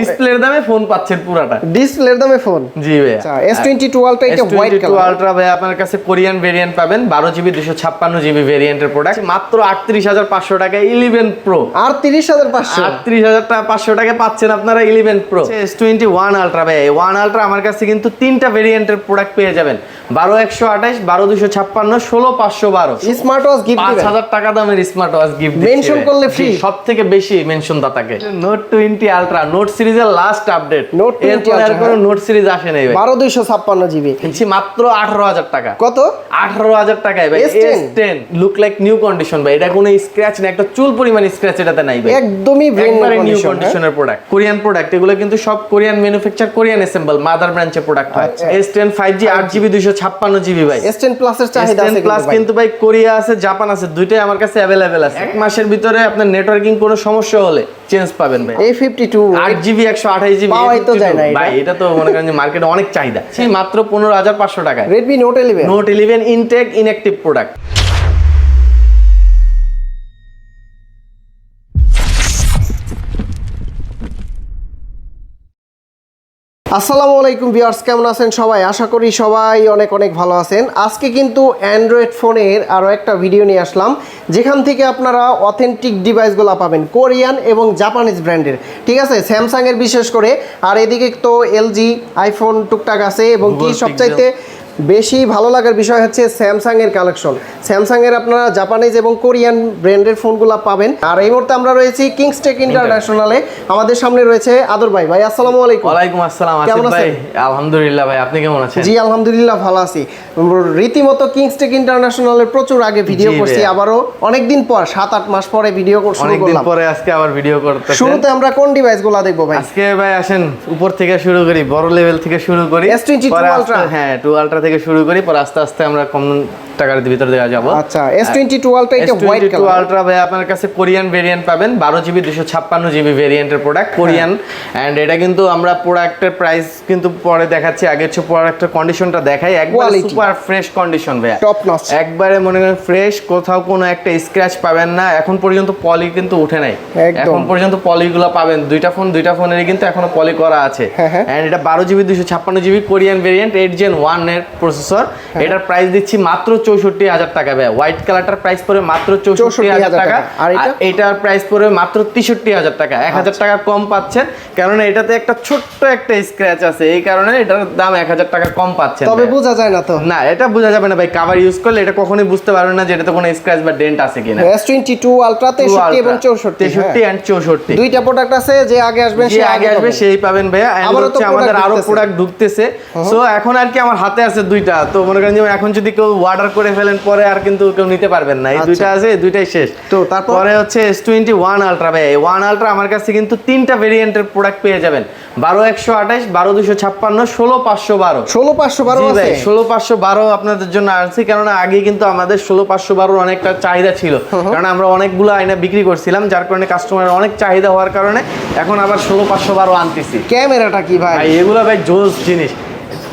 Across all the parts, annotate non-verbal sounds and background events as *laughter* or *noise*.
ডিসপ্লের দামে ফোন পাচ্ছেন পুরাটা। ডিসপ্লের দামে ফোন জি ভাইয়া। আচ্ছা এস টোয়েন্টি এটা হোয়াইট S22 কালার আলট্রা ভাই আপনার কাছে কোরিয়ান ভেরিয়েন্ট পাবেন বারো জিবি দুশো ছাপ্পান্ন জিবি ভেরিয়েন্টের প্রোডাক্ট মাত্র আটত্রিশ হাজার পাঁচশো টাকা ইলেভেন প্রো আর তিরিশ হাজার পাঁচশো? আটত্রিশ হাজার টাকা পাচ্ছেন আপনারা eleven pro S twenty one ultra ভাই ওয়ান আলট্রা আমার কাছে কিন্তু তিনটা ভেরিয়েন্টের প্রোডাক্ট পেয়ে যাবেন। বারো একশো আঠাশ বারো দুশো ছাপ্পান্ন ষোলো পাঁচশো বারো। স্মার্ট ওয়াচ গিফট দিবেন। হাজার টাকা দামের স্মার্ট ওয়াচ গিফট Mention করলে free? সব থেকে বেশি মেনশন দাতাকে। নোট টোয়েন্টি আলট্রা নোট সিরিজের লাস্ট আপডেট 20 এরপর আর কোনো হ্যাঁ। নোট সিরিজ আসে নাই ভাই। জিবি মাত্র আঠারো হাজার টাকা। কত? আঠারো হাজার টাকায় ভাই। S10 S ten look like new condition ভাই। এটা কোনো স্ক্র্যাচ না একটা চুল পরিমাণ স্ক্র্যাচ এটাতে নাই ভাই। একদমই একবারে নিউ কন্ডিশনের প্রোডাক্ট কোরিয়ান প্রোডাক্ট এগুলো কিন্তু সব Korean manufacture Korean assemble mother ব্রাঞ্চের প্রোডাক্ট হয়। আচ্ছা। এস টেন ফাইভ জি আট জিবি দুইশো ছাপ্পান্ন জিবি ভাই। এস টেন প্লাসের চাহিদা আছে প্লাস কিন্তু ভাই। কোরিয়া আছে জাপান আছে দুইটাই আমার কাছে অ্যাভেলেবেল আছে। এক মাসের ভিতরে আপনার নেটওয়ার্কিং কোনো সমস্যা হলে চেঞ্জ পাবেন ভাই। এই ফিফটি টু আট জিবি একশো আঠাশ জিবি পাওয়াই তো যায় না ভাই এটা তো মনে করেন যে মার্কেটে অনেক চাহিদা। সেই মাত্র পনেরো হাজার পাঁচশো টাকায়। Redmi note eleven note eleven intact inactive product আসসালামু আলাইকুম ভিউয়ার্স কেমন আছেন সবাই? আশা করি সবাই অনেক অনেক ভালো আছেন। আজকে কিন্তু অ্যান্ড্রয়েড ফোনের আরও একটা ভিডিও নিয়ে আসলাম যেখান থেকে আপনারা অথেন্টিক ডিভাইসগুলো পাবেন কোরিয়ান এবং জাপানিজ ব্র্যান্ডের। ঠিক আছে? স্যামসাংয়ের বিশেষ করে। আর এদিকে তো এলজি আইফোন টুকটাক আছে এবং কি সবচাইতে বেশি ভালো লাগার বিষয় হচ্ছে স্যামসাং এর কালেকশন স্যামসাং এর আপনারা জাপানিজ এবং কোরিয়ান ব্র্যান্ডের ফোনগুলো পাবেন। আর এই মুহূর্তে আমরা রয়েছি কিংসটেক ইন্টারন্যাশনালে। আমাদের সামনে রয়েছে আদর ভাই। ভাই আসসালামু আলাইকুম। ওয়ালাইকুম আসসালাম কেমন আছেন? আলহামদুলিল্লাহ ভাই আপনি কেমন আছেন? জি আলহামদুলিল্লাহ ভালো আছি। রীতিমতো কিংসটেক ইন্টারন্যাশনালের প্রচুর আগে ভিডিও করছি। আবারও অনেকদিন পর সাত আট মাস পরে ভিডিও শুরু অনেকদিন করলাম। পরে আজকে আবার ভিডিও করতে শুরুতে আমরা কোন ডিভাইসগুলো দেখব ভাই? আজকে ভাই আসেন উপর থেকে শুরু করি বড় লেভেল থেকে শুরু করি। S22 পরে আস্তে- Ultra? হ্যাঁ টু আলট্রা থেকে শুরু করি পরে আস্তে আস্তে আমরা কম টাকার ভিতরে দেওয়া যাব। আচ্ছা এটা হোয়াইট S22 কালার আলট্রা ভাই আপনার কাছে কোরিয়ান ভেরিয়েন্ট পাবেন বারো জিবি দুশো ছাপ্পান্ন জিবি ভেরিয়েন্টের প্রোডাক্ট কোরিয়ান। এটা কিন্তু আমরা প্রোডাক্টের প্রাইস কিন্তু পরে দেখাচ্ছি আগে হচ্ছে প্রোডাক্টের কন্ডিশনটা দেখাই। একবার সুপার ফ্রেশ কন্ডিশন ভাইয়া। টপ নচ একবারে মনে করেন ফ্রেশ কোথাও কোনো একটা স্ক্র্যাচ পাবেন না। এখন পর্যন্ত পলি কিন্তু উঠে নাই। এখন পর্যন্ত পলিগুলো পাবেন। দুইটা ফোন দুইটা ফোনেরই কিন্তু এখনও পলি করা আছে। হ্যাঁ, হ্যাঁ। এন্ড এটা বারো জিবি দুশো ছাপ্পান্ন GB Korean variant eight gen ওয়ানের প্রসেসর হ্যাঁ। এটার প্রাইস দিচ্ছি মাত্র চৌষট্টি হাজার টাকা ভাই। হোয়াইট কালারটার প্রাইস পড়বে মাত্র চৌষট্টি হাজার টাকা। আর এটার প্রাইস পড়বে মাত্র তেষট্টি হাজার টাকা। এক হাজার আচ্ছা। টাকা কম পাচ্ছেন। কারণ এটাতে একটা ছোট্ট একটা স্ক্র্যাচ আছে। এই কারণে এটার দাম এক হাজার টাকা কম পাচ্ছেন তবে বোঝা যায় না তো। না এটা বোঝা যাবে না ভাই। কাভার ইউজ করলে এটা কখনোই বুঝতে পারবেন না যে এটাতে কোনো স্ক্র্যাচ বা ডেন্ট আছে কিনা। এস টোয়েন্টি টু আলট্রা তেষট্টি এবং চৌষট্টি তেষট্টি অ্যান্ড চৌষট্টি। দুইটা প্রোডাক্ট আছে যে আগে আসবেন যে সে আগে আসবে সেই পাবেন ভাইয়া। হচ্ছে আমাদের আরও প্রোডাক্ট ঢুকতেছে। সো এখন আর কি আমার হাতে আছে দুইটা। তো মনে করেন যে এখন যদি কেউ অর্ডার করে ফেলেন পরে আর কিন্তু কেউ নিতে পারবেন না। এই আচ্ছা। দুইটা আছে দুইটাই শেষ। তো তারপর? পরে হচ্ছে এস টোয়েন্টি ওয়ান আলট্রা ভাই ওয়ান আলট্রা আমার কাছে কিন্তু তিনটা ভেরিয়েন্টের প্রোডাক্ট পেয়ে যাবেন। বারো একশো আঠাশ বারো দুশো ছাপ্পান্ন ষোলো পাঁচশো বারো। ষোলো পাঁচশো বারো ভাই ষোলো পাঁচশো বারো আপনাদের জন্য আনছি কেননা আগে কিন্তু আমাদের ষোলো পাঁচশো বারোর অনেকটা চাহিদা ছিল। কারণ আমরা অনেকগুলো আয়না বিক্রি করছিলাম যার কারণে কাস্টমারের অনেক চাহিদা হওয়ার কারণে এখন আবার ষোলো পাঁচশো বারো আনতেছি। ক্যামেরাটা কি ভাই? ভাই এগুলো ভাই জোস জিনিস।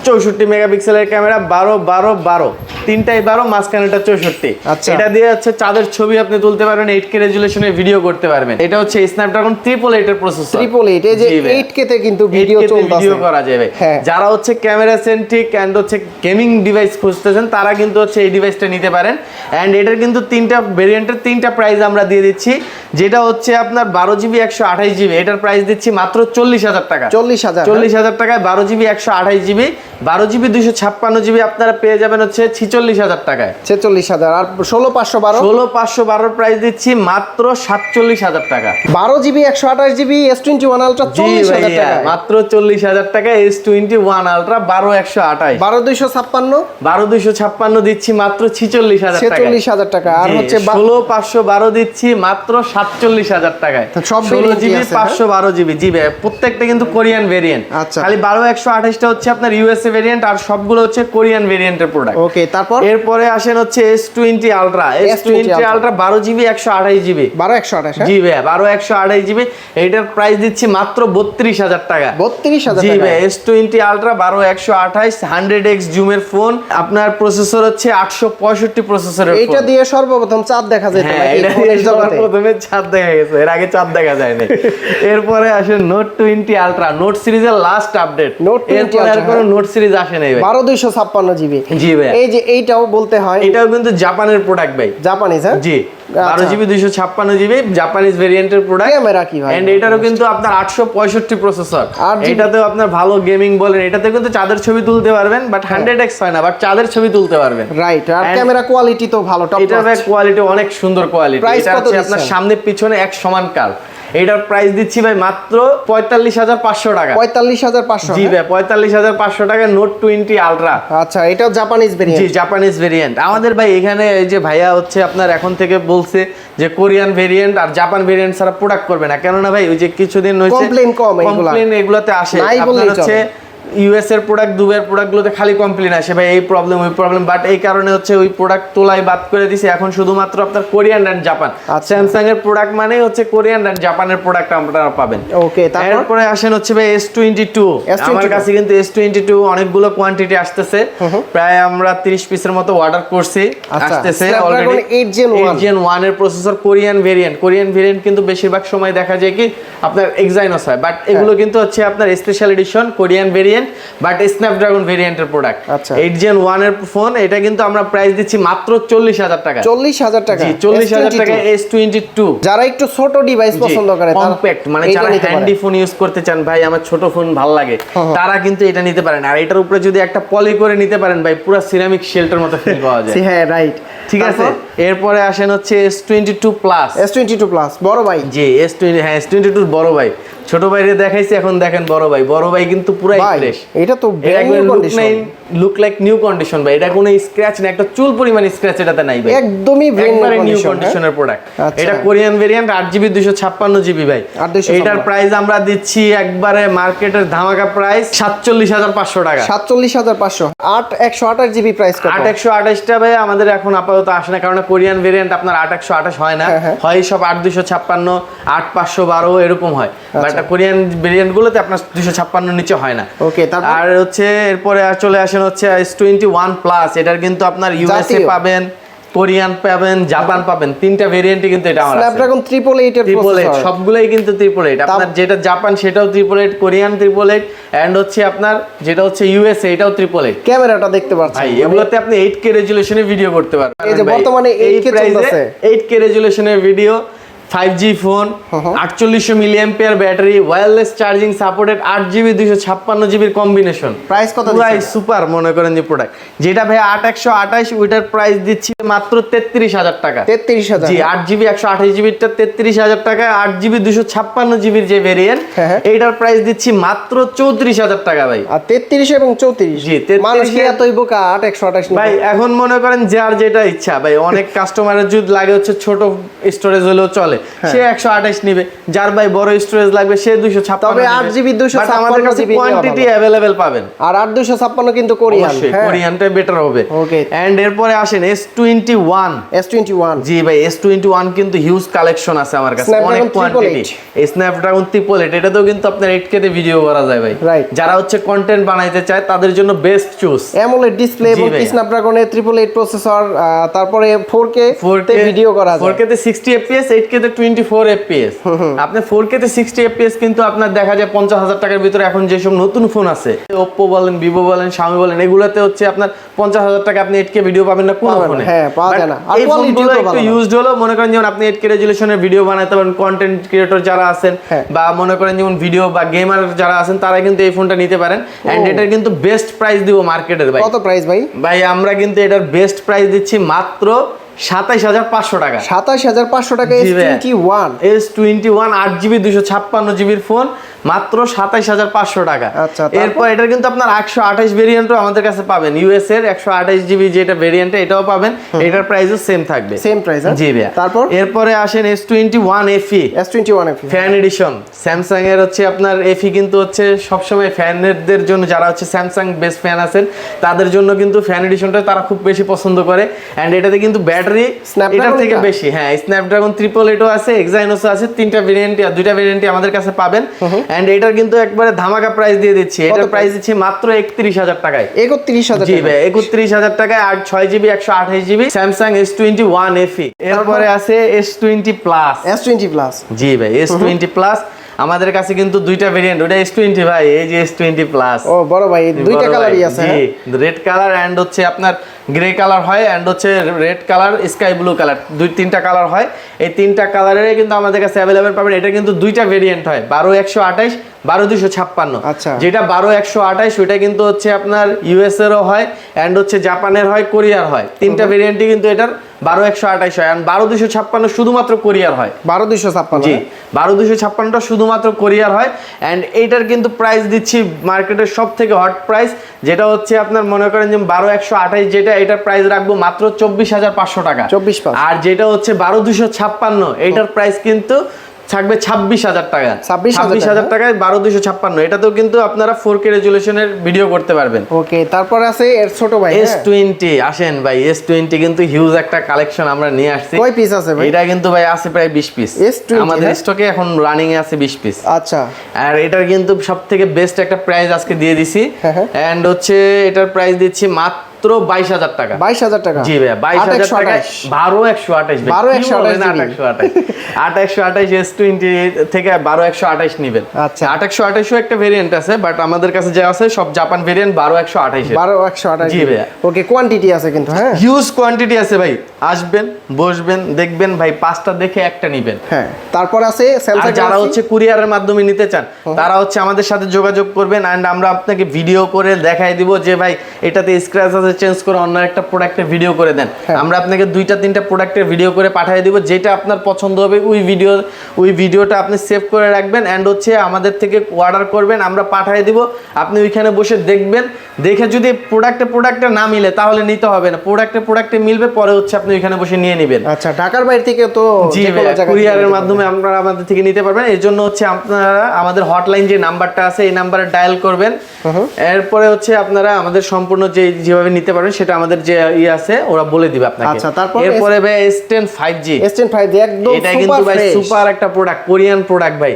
চৌষট্টি মেগাপিক্সেলের ক্যামেরা বারো বারো বারো। তিনটাই বারো মাঝখানেটা চৌষট্টি। আচ্ছা। এটা দিয়ে হচ্ছে চাঁদের ছবি আপনি তুলতে পারবেন এইট কে রেজুলেশনে ভিডিও করতে পারবেন। এটা হচ্ছে স্ন্যাপড্রাগন ট্রিপল এইটের প্রসেসর ট্রিপল এইট এই যে এইট কে তে কিন্তু ভিডিও 8K চলতেছে। ভিডিও করা যাবে। হ্যাঁ। যারা হচ্ছে ক্যামেরা সেন্ট্রিক অ্যান্ড হচ্ছে গেমিং ডিভাইস খুঁজতেছেন তারা কিন্তু হচ্ছে এই ডিভাইসটা নিতে পারেন। অ্যান্ড এটার কিন্তু তিনটা ভেরিয়েন্টের তিনটা প্রাইস আমরা দিয়ে দিচ্ছি যেটা হচ্ছে আপনার বারো জিবি একশো আঠাশ জিবি এটার প্রাইস দিচ্ছি মাত্র চল্লিশ হাজার টাকা। চল্লিশ হাজার চল্লিশ হাজার টাকায় বারো জিবি একশো আঠাশ জিবি বারো জিবি দুশো ছাপ্পান্ন জিবি আপনারা পেয়ে যাবেন হচ্ছে ছিচল্লিশ হাজার টাকায়। ছেচল্লিশ হাজার আর ষোলো পাঁচশো বারো? ষোলো পাঁচশো বারোর প্রাইস দিচ্ছি মাত্র সাতচল্লিশ হাজার টাকা। বারো জিবি একশো আঠাশ GB S twenty one ultra চল্লিশ হাজার টাকা মাত্র চল্লিশ হাজার টাকা এস টোয়েন্টি ওয়ান আলট্রা বারো একশো আঠাশ। বারো দুইশো ছাপ্পান্ন? বারো দুইশো ছাপ্পান্ন দিচ্ছি মাত্র ছিচল্লিশ হাজার ছেচল্লিশ হাজার টাকা আর হচ্ছে ষোলো পাঁচশো বারো দিচ্ছি মাত্র সাতচল্লিশ হাজার টাকায়। সব ষোলো জিবি? পাঁচশো বারো জিবি। জি ভাই প্রত্যেকটা কিন্তু কোরিয়ান ভেরিয়েন্ট আচ্ছা। খালি বারো একশো আঠাশটা হচ্ছে আপনার ইউএসএ ভেরিয়েন্ট আর সবগুলো হচ্ছে কোরিয়ান ভেরিয়েন্টের প্রোডাক্ট ওকে তারপর তারপর? এরপরে আসেন হচ্ছে S twenty ultra S twenty Ultra। Ultra বারো জিবি একশো আঠাশ জিবি। বারো একশো আঠাশ জি ভাইয়া বারো একশো আঠাশ জিবি। এইটার প্রাইস দিচ্ছি মাত্র বত্রিশ হাজার টাকা। বত্রিশ হাজার জি ভাই এস টোয়েন্টি আলট্রা বারো একশো আঠাইশ হান্ড্রেড এক্স জুমের ফোন। আপনার প্রসেসর হচ্ছে আটশো পঁয়ষট্টি প্রসেসরের এইটা দিয়ে সর্বপ্রথম চাঁদ দেখা যেত হ্যাঁ এটা প্রথমে চাঁদ দেখা গেছে। এর আগে চাঁদ দেখা যায়নি। *laughs* এরপরে আসে নোট টোয়েন্টি আলট্রা নোট সিরিজের লাস্ট আপডেট 20 এরপরে আর কোনো নোট সিরিজ আসে নাই বারো দুইশো ছাপ্পান্ন জিবি। জি ভাই এই যে এইটাও বলতে হয়। এটাও কিন্তু জাপানের প্রোডাক্ট ভাই। জাপানিজ হ্যাঁ? জি বারো আচ্ছা। জিবি দুইশো ছাপ্পান্ন জিবি জাপানিজ ভেরিয়েন্টের প্রোডাক্ট ক্যামেরা কি ভাই? এন্ড এটারও কিন্তু আপনার আটশো পঁয়ষট্টি প্রসেসর 8 GB এটাতেও আপনার ভালো গেমিং বলেন এটাতে কিন্তু চাঁদের ছবি তুলতে পারবেন বাট হান্ড্রেড এক্স হয় না বাট চাঁদের ছবি তুলতে পারবেন। রাইট আর ক্যামেরা কোয়ালিটি তো ভালো টপ এটার কোয়ালিটি অনেক সুন্দর কোয়ালিটি এটা হচ্ছে আপনার? সামনে পিছনে এক সমান কাল এটার প্রাইস দিচ্ছি ভাই মাত্র পঁয়তাল্লিশ হাজার পাঁচশো টাকা। পঁয়তাল্লিশ হাজার পাঁচশো জি ভাই পঁয়তাল্লিশ হাজার পাঁচশো টাকা নোট টোয়েন্টি আলট্রা আচ্ছা এটাও Japanese ji variant Japanese variant আমাদের ভাই এখানে এই যে ভাইয়া হচ্ছে আপনার এখন থেকে বলছে যে কোরিয়ান ভেরিয়েন্ট আর জাপান ভেরিয়েন্ট ছাড়া প্রোডাক্ট করবে না। কেননা ভাই ওই যে কিছুদিন হয়েছে কমপ্লেন কম। কমপ্লেন এগুলোতে আসে। আপনার হচ্ছে ইউএস এর প্রোডাক্ট দুবাইয়ের প্রোডাক্টগুলোতে খালি কমপ্লেন আসে। ভাই এই প্রবলেম ওই প্রবলেম বাট এই কারণে হচ্ছে ওই প্রোডাক্ট তোলাই বাদ করে দিছে। এখন শুধুমাত্র আপনার কোরিয়ান অ্যান্ড জাপান। স্যামসাং এর প্রোডাক্ট মানেই হচ্ছে কোরিয়ান অ্যান্ড জাপানের প্রোডাক্ট আপনারা পাবেন। ওকে তারপর? আসেন হচ্ছে ভাই এস টোয়েন্টি টু আমার কাছে কিন্তু এস টোয়েন্টি টু অনেকগুলো কোয়ান্টিটি আসতেছে। প্রায় আমরা তিরিশ পিসের মতো অর্ডার করছি। আচ্ছা, আসতেছে অলরেডি 8 Gen 1 জেন ওয়ানের processor Korean variant Korean variant কিন্তু বেশিরভাগ সময় দেখা যায় কি আপনার এক্সাইনস হয়। বাট হ্যাঁ। এগুলো কিন্তু হচ্ছে আপনার special edition Korean variant but Snapdragon ভেরিয়েন্টের প্রোডাক্ট আচ্ছা। এইট জেন ওয়ানের ফোন এটা কিন্তু আমরা প্রাইস দিচ্ছি মাত্র চল্লিশ হাজার টাকা। চল্লিশ হাজার টাকা। জি চল্লিশ হাজার S22 টাকা এস টোয়েন্টি টু যারা একটু ছোট ডিভাইস পছন্দ করে তারা কম্প্যাক্ট মানে যারা হ্যান্ডি ফোন ইউজ করতে চান ভাই আমার ছোট ফোন ভালো লাগে হ্যাঁ, হ্যাঁ। তারা কিন্তু এটা নিতে পারেন। আর এটার উপরে যদি একটা পলি করে নিতে পারেন ভাই পুরো সিরামিক শেল্টের মতো ফিল পাওয়া যায়। *laughs* হ্যাঁ রাইট ঠিক আছে? এরপরে আসেন হচ্ছে S twenty two plus S twenty two plus বড় ভাই। জি এস টোয়েন্টি হ্যাঁ এস টোয়েন্টি টু বড় ভাই। ছোট ভাইরে দেখাইছি এখন দেখেন বড় ভাই। বড় ভাই কিন্তু পুরাই ফ্রেশ এটা তো লুক লাইক নিউ কন্ডিশন ভাই। এটা কোনো স্ক্র্যাচ না একটা চুল পরিমাণ স্ক্র্যাচ এটাতে নাই ভাই। একদমই একবারে নিউ কন্ডিশনের প্রোডাক্ট আচ্ছা। এটা কোরিয়ান ভেরিয়েন্ট আট জিবি দুশো ছাপ্পান্ন জিবি ভাই। এটার প্রাইস আমরা দিচ্ছি একবারে মার্কেটের ধামাকা প্রাইস সাতচল্লিশ হাজার পাঁচশো টাকা। সাতচল্লিশ হাজার পাঁচশো। আট একশো আঠাশ জিবি প্রাইস কত? আট একশো আঠাশটা ভাই আমাদের এখন আপাতত আসে না কারণ কোরিয়ান ভেরিয়েন্ট আপনার আট একশো আঠাশ হয় না। হ্যাঁ, হ্যাঁ। হয় সব আট দুশো ছাপ্পান্ন আট পাঁচশো বারো এরকম হয়। আচ্ছা। কোরিয়ান ভেরিয়েন্ট গুলোতে আপনার দুশো ছাপ্পান্ন নিচে হয় না। ওকে আর হচ্ছে এরপরে চলে আসেন হচ্ছে এস টোয়েন্টি ওয়ান প্লাস এটার কিন্তু আপনার ইউএসএ পাবেন কোরিয়ান পাবেন জাপান পাবেন তিনটা ভেরিয়েন্টই কিন্তু এটা আমার স্ন্যাপড্রাগন ট্রিপল এইটের ট্রিপল এইট প্রসেসর সবগুলোই কিন্তু ট্রিপল এইট আপনার যেটা জাপান সেটাও triple eight Korean triple eight and হচ্ছে আপনার যেটা হচ্ছে ইউএসএ এটাও ট্রিপল এইট ক্যামেরাটা দেখতে পাচ্ছেন। ভাই এগুলোতে আপনি এইট কে রেজুলেশনে ভিডিও করতে পারবেন। এই যে বর্তমানে 8K চলতেছে। এইট কে রেজুলেশনের ভিডিও ফাইভ জি ফোন। আটচল্লিশশো milliampere battery wireless charging supported আট জিবি দুইশো ছাপ্পান্ন জিবির কম্বিনেশন প্রাইস কত পুরাই দিচ্ছেন? সুপার মনে করেন যে প্রোডাক্ট যেটা ভাই আট একশো আঠাশ ওইটার প্রাইস দিচ্ছি মাত্র তেত্রিশ হাজার টাকা তেত্রিশ হাজার জি আট জিবি একশো আঠাশ জিবিটা তেত্রিশ হাজার টাকা আট জিবি দুশো ছাপ্পান্ন জিবির যে ভেরিয়েন্ট হ্যাঁ, হ্যাঁ। এইটার প্রাইস দিচ্ছি মাত্র চৌত্রিশ হাজার টাকা ভাই আর তেত্রিশ এবং চৌত্রিশ জি, 33 মানুষ এতই বোকা আট একশো আঠাশ ভাই এখন মনে করেন যার যেটা ইচ্ছা ভাই অনেক *laughs* কাস্টমারের যদি লাগে হচ্ছে ছোট স্টোরেজ হলেও চলে। সে একশো আঠাশ নিবে। যার ভাই বড় স্টোরেজ লাগবে সে দুইশো ছাপ্পান্ন তবে 8GB 256 আমাদের কাছে কোয়ান্টিটি অ্যাভেলেবেল পাবেন। আর আট দুশো ছাপ্পান্ন কিন্তু কোরিয়ান অবশ্যই হ্যাঁ। কোরিয়ানটা বেটার হবে. এন্ড এরপরে আসেন S twenty one S twenty one ji ভাই এস টোয়েন্টি ওয়ান কিন্তু হিউজ কালেকশন আছে আমার কাছে। অনেক কোয়ান্টিটি এই স্ন্যাপড্রাগন ট্রিপল এইট এটাতেও কিন্তু আপনার এইট কেতে ভিডিও করা যায় ভাই. যারা হচ্ছে কন্টেন্ট বানাইতে চায় তাদের জন্য বেস্ট চুজ অ্যামোলেড ডিসপ্লে এবং। স্ন্যাপড্রাগনের ট্রিপল এইট প্রসেসর তারপরে ফোর কে তে ভিডিও করা ফোর কে তে সিক্সটি এফপিএস এইট কে *laughs* তে টোয়েন্টি ফোর এফপিএস আপনি ফোর কে তে সিক্সটি এফপিএস কিন্তু আপনার দেখা যায় পঞ্চাশ হাজার টাকার ভিতরে এখন যেসব নতুন ফোন আছে ওপ্পো বলেন ভিভো বলেন শামি বলেন এগুলোতে হচ্ছে আপনার পঞ্চাশ হাজার টাকা আপনি এইট ভিডিও পাবেন না কোনো ফোনে হ্যাঁ, পাওয়া যায় না। আর এই ফোনগুলো একটু ইউজড হলো মনে করেন যেমন আপনি এইট কে রেজুলেশনের ভিডিও বানাতে পারেন কন্টেন্ট ক্রিয়েটর যারা আছেন হ্যাঁ। বা মনে করেন যেমন ভিডিও বা গেমার যারা আছেন তারা কিন্তু এই ফোনটা নিতে পারেন। এন্ড এটার কিন্তু বেস্ট প্রাইস দিব মার্কেটের ভাই। কত প্রাইস ভাই? ভাই আমরা কিন্তু এটার বেস্ট প্রাইস দিচ্ছি মাত্র সাতাইশ হাজার পাঁচশো টাকা। সাতাশ হাজার পাঁচশো টাকা S. Twenty one S twenty one আট জিবি দুশো ছাপ্পান্ন জিবির ফোন মাত্র সাতাইশ হাজার পাঁচশো টাকা। আচ্ছা, এরপর এটা কিন্তু আপনার একশো আঠাইশ ভেরিয়েন্টও আমাদের কাছে পাবেন। ইউএস এর একশো আঠাইশ জিবি যেটা ভেরিয়েন্ট এটাও পাবেন। এটার প্রাইসও সেম থাকবে। সেম প্রাইস জি ভাইয়া। তারপর? এরপরে আসেন S twenty one FE S twenty one F fan edition Samsung এর হচ্ছে আপনার এফি কিন্তু হচ্ছে সবসময় ফ্যানদের জন্য যারা হচ্ছে স্যামসাং বেস্ট ফ্যান আছেন তাদের জন্য কিন্তু ফ্যান এডিশনটা তারা খুব বেশি পছন্দ করে। এন্ড এটাতে কিন্তু ব্যাটারি এটার থেকে বেশি। হ্যাঁ স্ন্যাপড্রাগন ট্রিপল এটও আছে এক্সাইনোসও আছে তিনটা ভেরিয়েন্ট আর দুইটা ভেরিয়েন্টই আমাদের কাছে পাবেন। এন্ড এটার কিন্তু একবারে ধামাকা প্রাইস দিয়ে দিচ্ছি। এটার প্রাইস দিচ্ছি মাত্র একত্রিশ হাজার টাকায়। একত্রিশ হাজার জি ভাই একত্রিশ হাজার টাকায় আট ছয় জিবি একশো আঠাশ GB Samsung S twenty one FE এরপরে আছে S twenty plus S twenty plus ji ভাই এস টোয়েন্টি প্লাস আমাদের কাছে কিন্তু দুইটা ভেরিয়েন্ট ওটা এস টোয়েন্টি ভাই এই যে এস টোয়েন্টি প্লাস ও বড় ভাই দুইটা কালারই আছে? রেড কালার এন্ড হচ্ছে আপনার গ্রে কালার হয় অ্যান্ড হচ্ছে red colour sky blue colour দুই তিনটা কালার হয়। এই তিনটা কালারের কিন্তু আমাদের কাছে অ্যাভেলেবেল পাবেন। এটা কিন্তু দুইটা ভেরিয়েন্ট হয়। বারো একশো আঠাইশ বারো দুশো ছাপ্পান্ন। আচ্ছা। যেটা বারো একশো আঠাইশ ওইটা কিন্তু হচ্ছে আপনার ইউএস এরও হয় অ্যান্ড হচ্ছে জাপানের হয় কোরিয়ার হয়। তিনটা ভেরিয়েন্টই কিন্তু এটার বারো একশো আঠাইশ হয়। এন্ড বারো দুশো ছাপ্পান্ন শুধুমাত্র কোরিয়ার হয়। বারো দুশো ছাপ্পান্ন জি। বারো দুশো ছাপ্পান্নটা শুধুমাত্র কোরিয়ার হয়। অ্যান্ড এইটার কিন্তু প্রাইস দিচ্ছি মার্কেটের সব থেকে হট প্রাইস যেটা হচ্ছে আপনার মনে করেন যে বারো একশো আঠাইশ যেটা এটার প্রাইস রাখব মাত্র চব্বিশ হাজার পাঁচশো টাকা। 24,500 আর যেটা হচ্ছে বারো দুশো ছাপ্পান্ন এইটার প্রাইস কিন্তু থাকবে ছাব্বিশ হাজার টাকা। ছাব্বিশ হাজার টাকায় বারো দুশো ছাপ্পান্ন। এটাতেও কিন্তু আপনারা ফোর কে রেজুলেশনের ভিডিও করতে পারবেন। ওকে তারপর আছে এর ছোট ভাই এস টোয়েন্টি আসেন ভাই এস টোয়েন্টি কিন্তু হিউজ একটা কালেকশন আমরা নিয়ে আসছি। কয় পিস আছে ভাই? এটা কিন্তু ভাই আছে প্রায় বিশ পিস S20 আমাদের হ্যাঁ? স্টকে এখন রানিং এ আছে বিশ পিস আচ্ছা। আর এটার কিন্তু সব থেকে বেস্ট একটা প্রাইস আজকে দিয়ে দিছি। হ্যাঁ, হ্যাঁ। এন্ড হচ্ছে এটার প্রাইস দিচ্ছি মাত্র বাইশ হাজার টাকা। বাইশ হাজার টাকা। জি ভাইয়া বাইশ হাজার টাকা। বারো একশো আঠাশ 12,128 আট একশো আঠাশ? আট একশো আঠাশ এস টোয়েন্টি থেকে বারো একশো আঠাশ নিবেন। আচ্ছা। আট একশো আঠাশও একটা ভেরিয়েন্ট আছে বাট আমাদের কাছে যে আছে সব জাপান ভেরিয়েন্ট বারো একশো আঠাশ বারো একশো আঠাশ জি ভাইয়া। ওকে কোয়ান্টিটি আছে কিন্তু হ্যাঁ? হিউজ কোয়ান্টিটি আছে ভাই। আসবেন বসবেন দেখবেন ভাই পাঁচটা দেখে একটা নিবেন। হ্যাঁ তারপর আছে যারা হচ্ছে কুরিয়ারের মাধ্যমে নিতে চান তারা হচ্ছে আমাদের সাথে যোগাযোগ করবেন এন্ড আমরা আপনাকে ভিডিও করে দেখাই দিব যে ভাই এটাতে স্ক্র্যাচ আছে চেঞ্জ করে অন্য একটা প্রোডাক্টের ভিডিও করে দেন। হ্যাঁ। আমরা আপনাকে দুইটা তিনটা প্রোডাক্টের ভিডিও করে পাঠিয়ে দিব যেটা আপনার পছন্দ হবে ওই ভিডিও ওই ভিডিওটা আপনি সেভ করে রাখবেন এন্ড হচ্ছে আমাদের থেকে অর্ডার করবেন আমরা পাঠিয়ে দিব আপনি ওইখানে বসে দেখবেন দেখে যদি প্রোডাক্টে প্রোডাক্টে না মিলে তাহলে নিতে হবে না। প্রোডাক্টে প্রোডাক্টে মিলবে পরে হচ্ছে আপনি ওইখানে বসে নিয়ে নেবেন। আচ্ছা ঢাকার বাইরে থেকে তো জি কুরিয়ারের মাধ্যমে আপনারা আমাদের থেকে নিতে পারবেন। এর জন্য হচ্ছে আপনারা আমাদের হটলাইন যে নাম্বারটা আছে এই নাম্বারে ডায়াল করবেন। এরপরে হচ্ছে আপনারা আমাদের সম্পূর্ণ যে যেভাবে নিতে পারবেন সেটা আমাদের যে ইয়ে আছে ওরা বলে দিবে আপনাকে। আচ্ছা, তারপর এরপরে ভাই এস টেন ফাইভ জি পারবেন। S10 5 একদম এটা কিন্তু ভাই সুপার একটা প্রোডাক্ট কোরিয়ান প্রোডাক্ট ভাই।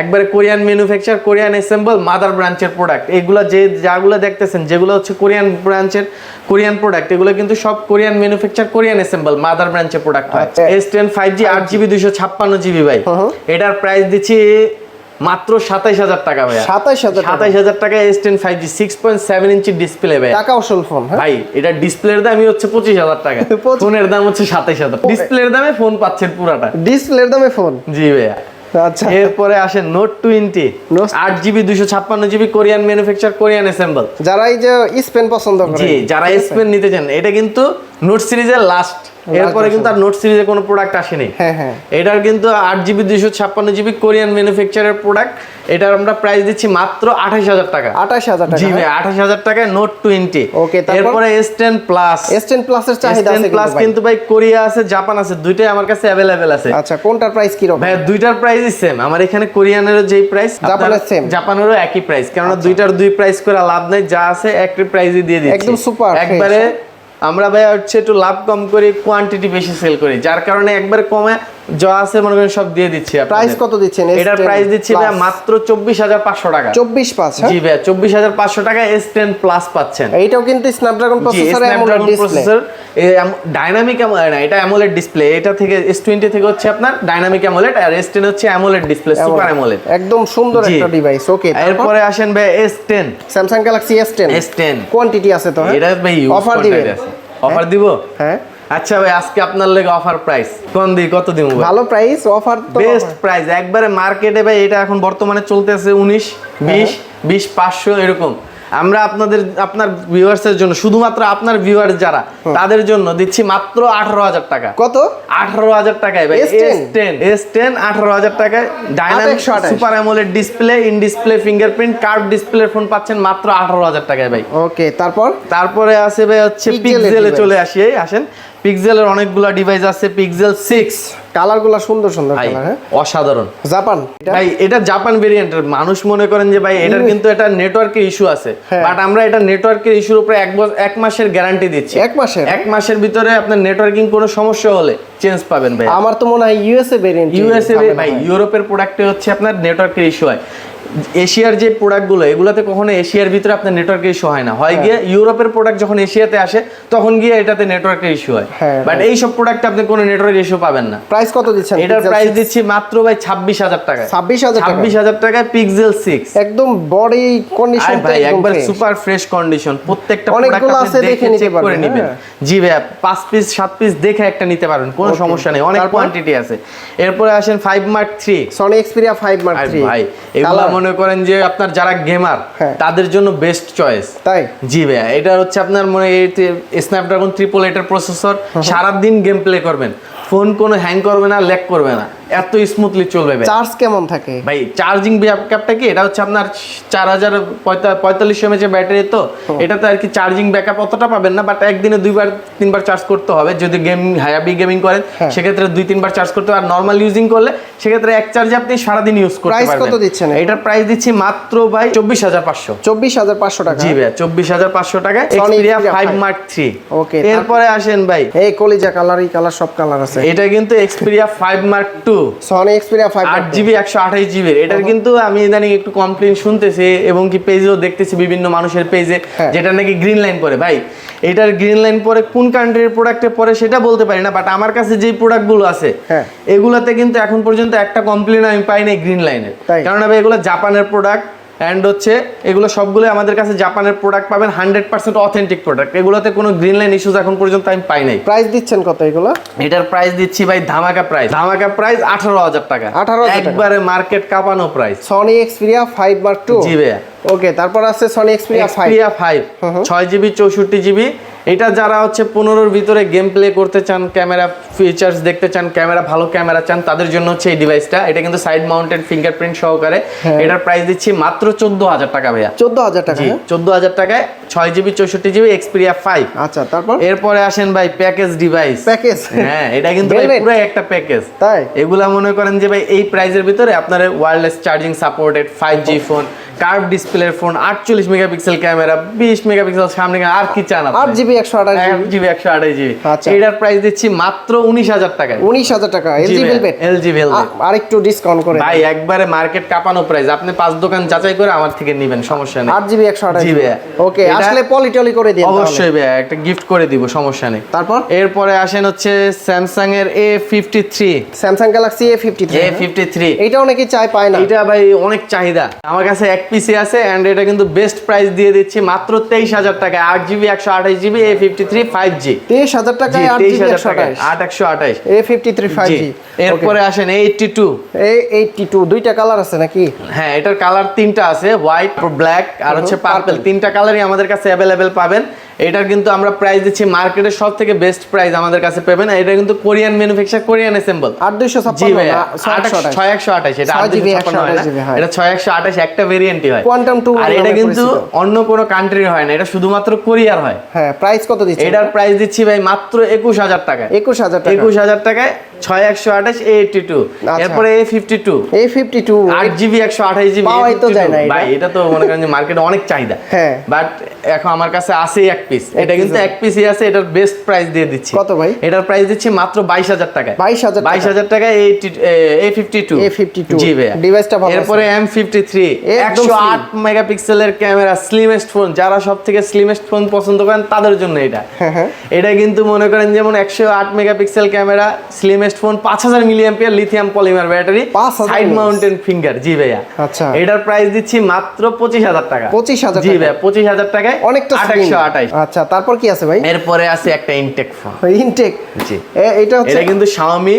একবারে Korean manufacture Korean assemble mother ব্রাঞ্চের প্রোডাক্ট এগুলো যে যাগুলো দেখতেছেন যেগুলো হচ্ছে কোরিয়ান ব্রাঞ্চের কোরিয়ান প্রোডাক্ট এগুলো কিন্তু সব Korean manufacture Korean assemble mother ব্রাঞ্চের প্রোডাক্ট হয়। এস টেন ফাইভ জি আট জিবি দুইশো ছাপ্পান্ন জিবি ভাই। হুম। এটার প্রাইস দিচ্ছি মাত্র সাতাইশ হাজার টাকা ভাই 27,000 টাকা। সাতাইশ হাজার টাকা S ten five G six point seven inch display ভাই টাকা অসল ফোন হ্যাঁ? ভাই এটা ডিসপ্লের দামই হচ্ছে পঁচিশ হাজার টাকা। *laughs* ফোনের দাম হচ্ছে সাতাইশ হাজার। ডিসপ্লের দামে ফোন পাচ্ছেন পুরাটা। ডিসপ্লের দামে ফোন জি ভাইয়া। আচ্ছা। এরপরে আসে নোট টোয়েন্টি আট জিবি দুশো ছাপ্পান্ন GB Korean manufacture Korean assemble যারা এই যে স্পেন পছন্দ করে। জি যারা এসপেন নিতে চান এটা কিন্তু নোট সিরিজের লাস্ট এরপরে কিন্তু আর নোট সিরিজে কোনো প্রোডাক্ট আসেনি। হ্যাঁ হ্যাঁ। এটার কিন্তু আট জিবি দুশো ছাপ্পান্ন জিবি কোরিয়ান ম্যানুফ্যাকচারের প্রোডাক্ট এটার আমরা প্রাইস দিচ্ছি মাত্র আঠাশ হাজার টাকা। আঠাশ হাজার টাকা জি ভাই আঠাশ হাজার টাকায় নোট টোয়েন্টি Okay, তারপর? এরপরে S ten plus S ten প্লাসের চাহিদা আছে প্লাস কিন্তু ভাই। কোরিয়া আছে জাপান আছে দুইটাই আমার কাছে অ্যাভেলেবেল আছে। আচ্ছা কোনটার প্রাইস কি রকম ভাই দুইটার প্রাইসই সেম আমার এখানে কোরিয়ানেরও যেই প্রাইস জাপানের same? জাপানেরও একই প্রাইস কারণ আচ্ছা। দুইটার দুই প্রাইস করে লাভ নাই যা আছে একই প্রাইসই দিয়ে দিচ্ছি। একদম সুপার একবারে আমরা ভাইয়া হচ্ছে একটু লাভ কম করি কোয়ান্টিটি বেশি সেল করি, যার কারণে একবার কমে যা আছে মনে করেন সব দিয়ে দিচ্ছি প্রাইস কত দিচ্ছেন? এটার প্রাইস দিচ্ছি ভাই মাত্র চব্বিশ হাজার পাঁচশো টাকা। চব্বিশ পাঁচ হ্যাঁ? জি ভাই চব্বিশ হাজার পাঁচশো টাকা এস টেন প্লাস পাচ্ছেন। এইটাও কিন্তু Snapdragon processor AMOLED display dynamic না এটা অ্যামোলেড ডিসপ্লে এটা থেকে এস টোয়েন্টি থেকে হচ্ছে আপনার ডাইনামিক অ্যামোলেড আর এস টেন হচ্ছে অ্যামোলেড ডিসপ্লে সুপার অ্যামোলেড একদম সুন্দর একটা ডিভাইস ওকে এরপরে আসেন ভাই S ten Samsung Galaxy S ten S ten quantity আছে তো হ্যাঁ? এটা ভাই অফার দিবেন? অফার দিব? হ্যাঁ? আচ্ছা ভাই আজকে আপনার লেগে অফার প্রাইস কোন দিই কত দিব ভালো প্রাইস অফার তো বেস্ট প্রাইস একবারে মার্কেটে ভাই এটা এখন বর্তমানে চলতেছে উনিশ হ্যাঁ। বিশ বিশ পাঁচশো এরকম। আমরা আপনাদের আপনার ভিউয়ার্সের জন্য শুধুমাত্র আপনার ভিউয়ার্স যারা তাদের জন্য দিচ্ছি মাত্র আঠারো হাজার টাকা। কত? আঠারো হাজার টাকায় ভাই S S10 ten S ten আঠারো হাজার টাকায়। Dynamic 828 super AMOLED display in display fingerprint curve display phone পাচ্ছেন মাত্র আঠারো হাজার টাকায় ভাই। ওকে তারপর? তারপরে আছে ভাই হচ্ছে পিক্সেলে চলে আসি আসেন। পিক্সেলের অনেকগুলো ডিভাইস আছে পিক্সেল সিক্স কালারগুলো সুন্দর সুন্দর কালার হ্যাঁ? অসাধারণ। জাপান ভাই এটা জাপান ভেরিয়েন্টের মানুষ মনে করেন যে ভাই এটার কিন্তু এটা নেটওয়ার্কের ইস্যু আছে। হ্যাঁ। বাট আমরা এটা নেটওয়ার্কের ইস্যুর উপরে এক বছর এক মাসের গ্যারান্টি দিচ্ছি। এক মাসের? এক মাসের ভিতরে আপনার নেটওয়ার্কিং কোনো সমস্যা হলে চেঞ্জ পাবেন ভাই। আমার তো মনে হয় ইউএসএ ভেরিয়েন্ট ইউএসএ ভাই ইউরোপের প্রোডাক্টে হচ্ছে আপনার নেটওয়ার্কের ইস্যু হয়। এশিয়ার যে প্রোডাক্টগুলো এগুলোতে কখনো এশিয়ার ভিতরে আপনার নেটওয়ার্কের ইস্যু হয় না। হয় হ্যাঁ। গিয়ে ইউরোপের প্রোডাক্ট যখন এশিয়াতে আসে তখন গিয়ে এটাতে নেটওয়ার্কের ইস্যু হয়। বাট এই সব প্রোডাক্টে আপনি কোনো নেটওয়ার্ক ইস্যু পাবেন না। প্রাইস কত দিচ্ছেন? এটার প্রাইস দিচ্ছি মাত্র ভাই ছাব্বিশ হাজার টাকা 26,000 টাকা? ছাব্বিশ হাজার টাকায় পিক্সেল সিক্স একদম বডি কন্ডিশন ভাই একবার সুপার ফ্রেশ কন্ডিশন প্রত্যেকটা অনেকগুলো আছে, দেখে নিতে পারবেন, হ্যাঁ। জি ভাই পাঁচ পিস সাত পিস দেখে একটা নিতে পারবেন কোনো সমস্যা নেই। অনেক কোয়ান্টিটি আছে। এরপরে আসেন five mark three Sony Xperia 5 mark আর 3 ভাই এগুলা মনে করেন যে আপনার যারা গেমার হ্যাঁ। তাদের জন্য বেস্ট চয়েস তাই? জি ভাইয়া এটা হচ্ছে আপনার মনে স্ন্যাপড্রাগন ট্রিপল এটার প্রসেসর সারাদিন গেম প্লে করবেন। ফোন কোনো হ্যাং করবে না ল্যাক করবে না। এত স্মুথলি চলবে চার্জ কেমন থাকে? ভাই চার্জিং ব্যাকআপটা কি? এটা হচ্ছে আপনার চার হাজার পঁয়তাল্লিশ এমএচ ব্যাটারি তো এটাতে আর কি চার্জিং ব্যাকআপ অতটা পাবেন না বাট একদিনে দুইবার তিনবার চার্জ করতে হবে। যদি গেম হায়াবি গেমিং করেন হ্যাঁ। সেক্ষেত্রে দুই তিনবার চার্জ করতে হবে। আর নর্মাল ইউজিং করলে সেক্ষেত্রে এক চার্জে আপনি সারাদিন ইউজ করতে পারবেন। কত দিচ্ছেন এটার প্রাইস দিচ্ছি মাত্র ভাই চব্বিশ হাজার পাঁচশো। 24500 টাকা। জি ভাই চব্বিশ হাজার পাঁচশো Sony Xperia five mark three okay এরপরে আসেন ভাই। এই কলিজা কালার এই কালার সব কালার আছে। এটা কিন্তু Xperia five mark two Sony Xperia 5 আট জিবি একশো আঠাশ জিবির এটার কিন্তু আমি ইদানিং একটু কমপ্লেন শুনতেছি এবং কি পেজেও দেখতেছি বিভিন্ন মানুষের পেজে হ্যাঁ। যেটা নাকি গ্রিন লাইন পরে। ভাই এটার গ্রিন লাইন পরে কোন কান্ট্রির প্রোডাক্টে পরে সেটা বলতে পারি না বাট আমার কাছে যে প্রোডাক্টগুলো আছে হ্যাঁ। এগুলাতে কিন্তু এখন পর্যন্ত একটা কমপ্লেন আমি পাই নাই গ্রিন লাইনের? কারণ ভাই এগুলো জাপানের প্রোডাক্ট অ্যান্ড হচ্ছে এগুলো সবগুলো আমাদের কাছে জাপানের প্রোডাক্ট পাবেন হান্ড্রেড পার্সেন্ট অথেন্টিক প্রোডাক্ট এগুলোতে কোনো গ্রিন লাইন ইস্যুস এখন পর্যন্ত আমি পাই নাই। প্রাইস দিচ্ছেন কত এগুলো? এটার প্রাইস দিচ্ছি ভাই ধামাকা প্রাইস ধামাকা প্রাইস আঠারো হাজার টাকা। 18,000 টাকা। একবারে মার্কেট কাঁপানো price Sony Xperia five mark 2 G ভাইয়া। ওকে তারপর আছে সনি এক্সপিরিয়া ফাইভ ফাইভ। ছয় জিবি চৌষট্টি জিবি এটা যারা হচ্ছে পনেরোর ভিতরে গেম প্লে করতে চান ক্যামেরা ফিচার্স দেখতে চান ক্যামেরা ভালো ক্যামেরা চান তাদের জন্য হচ্ছে এই ডিভাইসটা এটা কিন্তু সাইড মাউন্টেড ফিঙ্গারপ্রিন্ট সহকারে। হ্যাঁ। এটার প্রাইস দিচ্ছি মাত্র চোদ্দ হাজার টাকা ভাইয়া। 14000 টাকা জি হ্যাঁ? চোদ্দ হাজার টাকায় ছয় জিবি চৌষট্টি জিবি এক্সপিরিয়া ফাইভ আচ্ছা তারপর? এরপরে আসেন ভাই প্যাকেজ ডিভাইস প্যাকেজ হ্যাঁ এটা কিন্তু ভাই পুরো একটা প্যাকেজ তাই? এগুলা মনে করেন যে ভাই এই প্রাইসের ভিতরে আপনার wireless charging supported five G phone curve ডিসপ্লের ফোন আটচল্লিশ মেগাপিক্সেল ক্যামেরা বিশ মেগাপিক্সেল সামনে আর কি চান আট জিবি একশো আঠাশ জিবি একশো আঠাশ জিবি আচ্ছা। এটার প্রাইস দিচ্ছি মাত্র উনিশ হাজার টাকায়। উনিশ হাজার টাকা এলজি ভেলভেট এলজি ভেলভেট আর একটু ডিসকাউন্ট করে ভাই একবারে মার্কেট কাঁপানো প্রাইস আপনি পাঁচ দোকান যাচাই করে আমার থেকে নেবেন সমস্যা নেই। আট জিবি একশো আঠাশ। ওকে আসলে পলিটলি করে দিন অবশ্যই ভাইয়া একটা গিফট করে দিব সমস্যা নেই। তারপর? এরপরে আসেন হচ্ছে স্যামসাং এর A fifty three Samsung Galaxy A fifty A fifty three এইটা অনেকে চায় পায় না। এটা ভাই অনেক চাহিদা। আমার কাছে এক পিসি আছে অ্যান্ড এটা কিন্তু বেস্ট প্রাইস দিয়ে দিচ্ছি মাত্র তেইশ হাজার টাকা আট জিবি একশো আঠাশ GB A fifty three five G তেইশ হাজার টাকা তেইশ হাজার টাকা আট একশো আঠাশ। A fifty three five G এরপরে আসেন এইটটি টু এইটটি টু দুইটা কালার আছে নাকি? হ্যাঁ এটার কালার তিনটা আছে হোয়াইট ব্ল্যাক আর হচ্ছে পার্পল তিনটা কালারই আমাদের কাছে অ্যাভেলেবেল পাবেন। এটার কিন্তু আমরা প্রাইস দিচ্ছি মার্কেটের সব থেকে বেস্ট প্রাইস আমাদের কাছে পাবেন। এটা কিন্তু কোরিয়ান ম্যানুফ্যাকচার কোরিয়ান অ্যাসেম্বল আট দুইশো ছয় একশো আঠাশ। এটা। এটা ছয় একশো আঠাশ একটা ভেরিয়েন্টই হয়। কোয়ান্টাম টু আর এটা কিন্তু অন্য কোনো কান্ট্রির হয় না এটা শুধুমাত্র কোরিয়ার হয়। হ্যাঁ প্রাইস কত দিচ্ছে এটার প্রাইস দিচ্ছি ভাই মাত্র একুশ হাজার টাকা একুশ হাজার টাকা। একুশ হাজার টাকায় ছয় একশো আঠাশ এ এইটটি টু আচ্ছা। এরপরে A fifty two A fifty two আট জিবি একশো আঠাশ জিবি তো যায় না ভাই এটা তো মনে করেন যে মার্কেটে অনেক চাহিদা। হ্যাঁ। বাট এখন আমার কাছে আছে এক পিস এটা কিন্তু এক পিসই আছে এটার বেস্ট প্রাইস দিয়ে দিচ্ছি। কত ভাই? এটার প্রাইস দিচ্ছি মাত্র বাইশ হাজার টাকায়। 22,000 টাকা। বাইশ হাজার টাকায় এ ফিফটি টু A52 জি ভাইয়া। ডিভাইসটা ভালো এরপরে এম ফিফটি থ্রি একদম একশো slim। আট মেগাপিক্সেলের ক্যামেরা স্লিমেস্ট ফোন যারা সব থেকে স্লিমেস্ট ফোন পছন্দ করেন তাদের জন্য এটা। হ্যাঁ, হ্যাঁ। এটা কিন্তু মনে করেন যেমন একশো আট মেগাপিক্সেল ক্যামেরা স্লিমেস্ট ফোন পাঁচ হাজার milliampere lithium polymer battery side mounted finger জি ভাইয়া। আচ্ছা। এটার প্রাইস দিচ্ছি মাত্র পঁচিশ হাজার টাকা। 25,000 জি ভাইয়া পঁচিশ হাজার টাকায় অনেকটা আঠাশশো। আঠাশ। আচ্ছা তারপর কি আছে ভাই? এরপরে আছে একটা ইনটেক ফোন ইনটেক জি। এটা হচ্ছে এটা কিন্তু শাওমি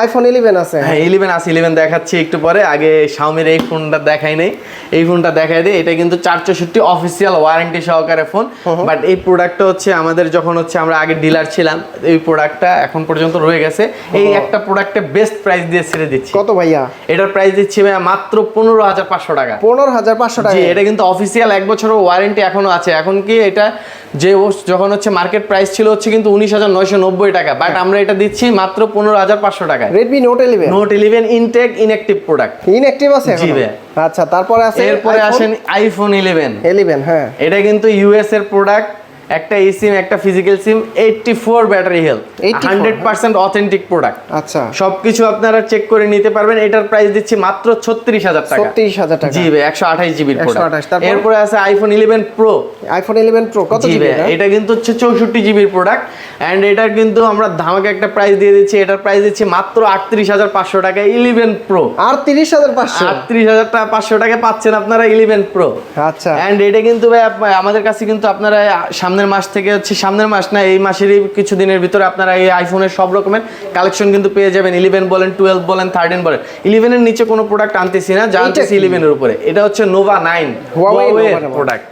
আইফোন ইলেভেন আছে। হ্যাঁ ইলেভেন আছে ইলেভেন দেখাচ্ছি একটু পরে। আগে শাওমির এই ফোনটা দেখাই নেই। এই ফোনটা দেখাই দিই। এটা কিন্তু চার চৌষট্টি অফিসিয়াল ওয়ারেন্টি সহকারে ফোন বাট এই প্রোডাক্টটা হচ্ছে আমাদের যখন হচ্ছে আমরা আগে ডিলার ছিলাম এই প্রোডাক্টটা এখন পর্যন্ত রয়ে গেছে। এই একটা প্রোডাক্টে বেস্ট প্রাইস দিয়ে ছেড়ে দিচ্ছি। কত ভাইয়া? এটার প্রাইস দিচ্ছি ভাইয়া মাত্র পনেরো হাজার পাঁচশো টাকা। পনেরো হাজার পাঁচশো টাকা। এটা কিন্তু অফিসিয়াল এক বছরের ওয়ারেন্টি এখনও আছে। এখন কি এটা যে যখন হচ্ছে মার্কেট প্রাইস ছিল হচ্ছে কিন্তু উনিশ হাজার নয়শো নব্বই টাকা। বাট আমরা এটা দিচ্ছি মাত্র পনেরো হাজার পাঁচশো টাকায়। Redmi Note eleven Note eleven intact inactive product inactive আছে জি? আচ্ছা তারপরে আছে এরপরে আসেন আইফোন ইলেভেন ইলেভেন হ্যাঁ। এটা কিন্তু ইউএস এর প্রোডাক্ট একটা এই সিম একটা physical SIM eighty four battery health 84 hundred percent authentic product আচ্ছা। সবকিছু আপনারা চেক করে নিতে পারবেন এটার প্রাইস দিচ্ছি মাত্র ছত্রিশ হাজার টাকা। ছত্রিশ হাজার টাকা। জি ভাই একশো আঠাশ জিবির 128 এরপরে আছে iPhone eleven Pro iPhone eleven Pro কত জিবি এটা? কিন্তু হচ্ছে চৌষট্টি জিবির প্রোডাক্ট অ্যান্ড এটার কিন্তু আমরা ধামাকে একটা প্রাইস দিয়ে দিচ্ছি এটার প্রাইস দিচ্ছি মাত্র আটত্রিশ হাজার পাঁচশো টাকা ইলেভেন প্রো আর তিরিশ হাজার পাঁচশো? আটত্রিশ হাজার টাকা পাঁচশো টাকা পাচ্ছেন আপনারা ইলেভেন প্রো আচ্ছা। অ্যান্ড এটা কিন্তু ভাই আমাদের কাছে কিন্তু আপনারা সামনের মাস থেকে হচ্ছে সামনের মাস না এই মাসেরই কিছু দিনের ভিতরে আপনারা এই আইফোনের সব রকমের কালেকশন কিন্তু পেয়ে যাবেন। ইলেভেন বলেন টুয়েলভ বলেন থার্টিন বলেন। ইলেভেনের নিচে কোনো প্রোডাক্ট আনতেছি না যা আনতেছি ইলেভেনের উপরে। এটা হচ্ছে নোভা নাইন প্রোডাক্ট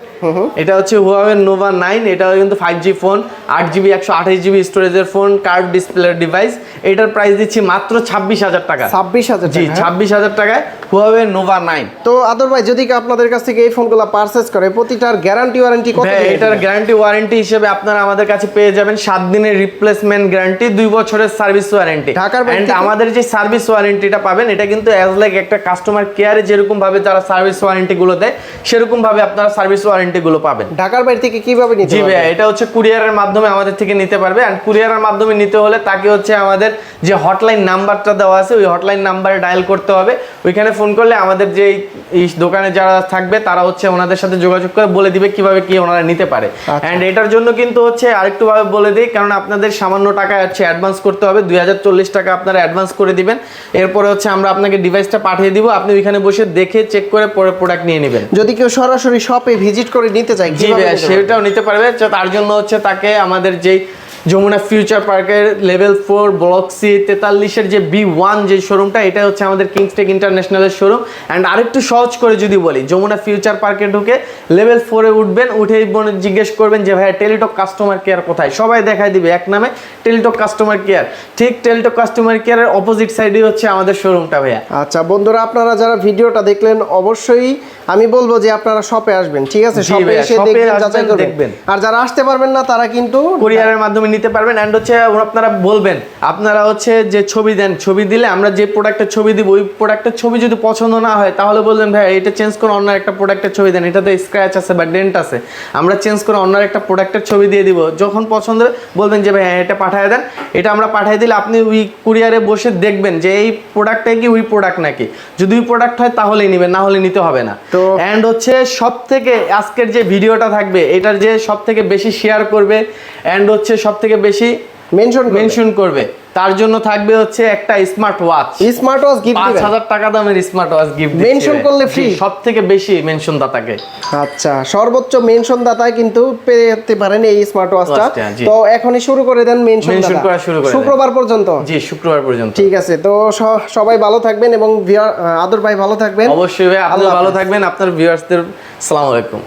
এটা হচ্ছে হুয়াওয়ে নোভা নাইন এটা কিন্তু ফাইভ জি ফোন আট জিবি একশো আঠাশ জিবি স্টোরেজের ফোন কার্ভ ডিসপ্লে ডিভাইস এটার প্রাইস দিচ্ছি মাত্র ছাব্বিশ হাজার টাকা। ছাব্বিশ হাজার জি হ্যাঁ? ছাব্বিশ হাজার টাকায় হুয়াওয়ে নোভা নাইন তো আদর ভাই যদি আপনাদের কাছ থেকে এই ফোনগুলো পারচেজ করে প্রতিটার গ্যারান্টি ওয়ারেন্টি কত এটার গ্যারান্টি ওয়ারেন্টি হিসেবে আপনারা আমাদের কাছে পেয়ে যাবেন সাত দিনের রিপ্লেসমেন্ট গ্যারান্টি দুই বছরের সার্ভিস ওয়ারেন্টি ঢাকার আমাদের যে সার্ভিস ওয়ারেন্টিটা পাবেন এটা কিন্তু অ্যাজ লাইক একটা কাস্টমার কেয়ারে যেরকম ভাবে তারা সার্ভিস ওয়ারেন্টি গুলো দেয় সেরকম ভাবে আপনারা সার্ভিস ওয়ারেন্টি গুলো পাবেন। ঢাকার বাইরে থেকে কীভাবে নিতে জি? ভাইয়া এটা হচ্ছে কুরিয়ারের মাধ্যমে আমাদের থেকে নিতে পারবে। আর কুরিয়ারের মাধ্যমে নিতে হলে তাকে হচ্ছে আমাদের যে হটলাইন নাম্বারটা দেওয়া আছে ওই হটলাইন নাম্বারে ডায়াল করতে হবে। ওইখানে ফোন করলে আমাদের যে এই দোকানে যারা থাকবে তারা হচ্ছে ওনাদের সাথে যোগাযোগ করে বলে দিবে কীভাবে কি ওনারা নিতে পারে। অ্যান্ড এটার জন্য কিন্তু হচ্ছে আরেকটু ভাবে বলে দিই কারণ আপনাদের সামান্য টাকা হচ্ছে অ্যাডভান্স করতে হবে। দুই হাজার চল্লিশ টাকা আপনারা অ্যাডভান্স করে দিবেন। এরপরে হচ্ছে আমরা আপনাকে ডিভাইসটা পাঠিয়ে দিব। আপনি ওইখানে বসে দেখে চেক করে পরে প্রোডাক্ট নিয়ে নেবেন। যদি কেউ সরাসরি শপে ভিজিট করে নিতে চাই জি? সেটাও নিতে পারবে তার জন্য হচ্ছে তাকে আমাদের যেই যমুনা ফিউচার পার্কের লেভেল ফোর ব্লক সি তেতাল্লিশের যে বি ওয়ান যে শোরুমটা এটা হচ্ছে আমাদের কিংসটেক ইন্টারন্যাশনালের শোরুম। অ্যান্ড আরেকটু সহজ করে যদি বলি যমুনা ফিউচার পার্কে ঢুকে লেভেল ফোরে উঠবেন উঠেই বনে জিজ্ঞেস করবেন যে ভাইয়া টেলিটক কাস্টমার কেয়ার কোথায়? সবাই দেখাই দিবে এক নামে টেলিটক কাস্টমার কেয়ার ঠিক টেলিটক কাস্টমার কেয়ারের অপোজিট সাইডে হচ্ছে আমাদের শোরুমটা ভাইয়া। আচ্ছা বন্ধুরা আপনারা যারা ভিডিওটা দেখলেন অবশ্যই আমি বলব যে আপনারা শপে আসবেন ঠিক আছে? শপে এসে দেখবেন যাচাই করবেন। দেখবেন। আর যারা আসতে পারবেন না তারা কিন্তু কুরিয়ারের মাধ্যমে নিতে পারবেন অ্যান্ড হচ্ছে আপনারা বলবেন। আপনারা হচ্ছে যে ছবি দেন ছবি দিলে আমরা যে প্রোডাক্টের ছবি দিব ওই প্রোডাক্টের ছবি যদি পছন্দ না হয় তাহলে বলবেন ভাই এটা চেঞ্জ করে অন্য একটা প্রোডাক্টের ছবি দেন এটাতে স্ক্র্যাচ আছে বা ডেন্ট আছে। আমরা চেঞ্জ করে অন্য একটা প্রোডাক্টের ছবি দিয়ে দিব। যখন পছন্দ বলবেন যে ভাই হ্যাঁ, এটা পাঠিয়ে দেন। এটা আমরা পাঠিয়ে দিলে আপনি ওই কুরিয়ারে বসে দেখবেন যে এই প্রোডাক্টটা কি ওই প্রোডাক্ট নাকি? যদি ওই প্রোডাক্ট হয় তাহলেই নেবেন না হলে নিতে হবে না। তো তো- অ্যান্ড হচ্ছে সব থেকে আজকের যে ভিডিওটা থাকবে এটার যে সব থেকে বেশি শেয়ার করবে অ্যান্ড হচ্ছে সব থেকে বেশি মেনশন মেনশন করবে। তার জন্য থাকবে হচ্ছে একটা smart watch smart watch gift পাঁচ হাজার টাকা দামের স্মার্ট ওয়াচ গিফট Mention করলে free? সব থেকে বেশি মেনশন দাতাকে আচ্ছা সর্বোচ্চ মেনশন দাতায় কিন্তু পেতে পারেন এই স্মার্ট ওয়াচটা তো এখনই শুরু করে দেন মেনশন দাতা করা শুরু করে শুক্রবার পর্যন্ত। জি শুক্রবার পর্যন্ত। ঠিক আছে তো সবাই ভালো থাকবেন এবং আদর ভাই ভালো থাকবেন। অবশ্যই ভাই আপনি ভালো থাকবেন। আপনার ভিউয়ার্সদের সালাম আলাইকুম।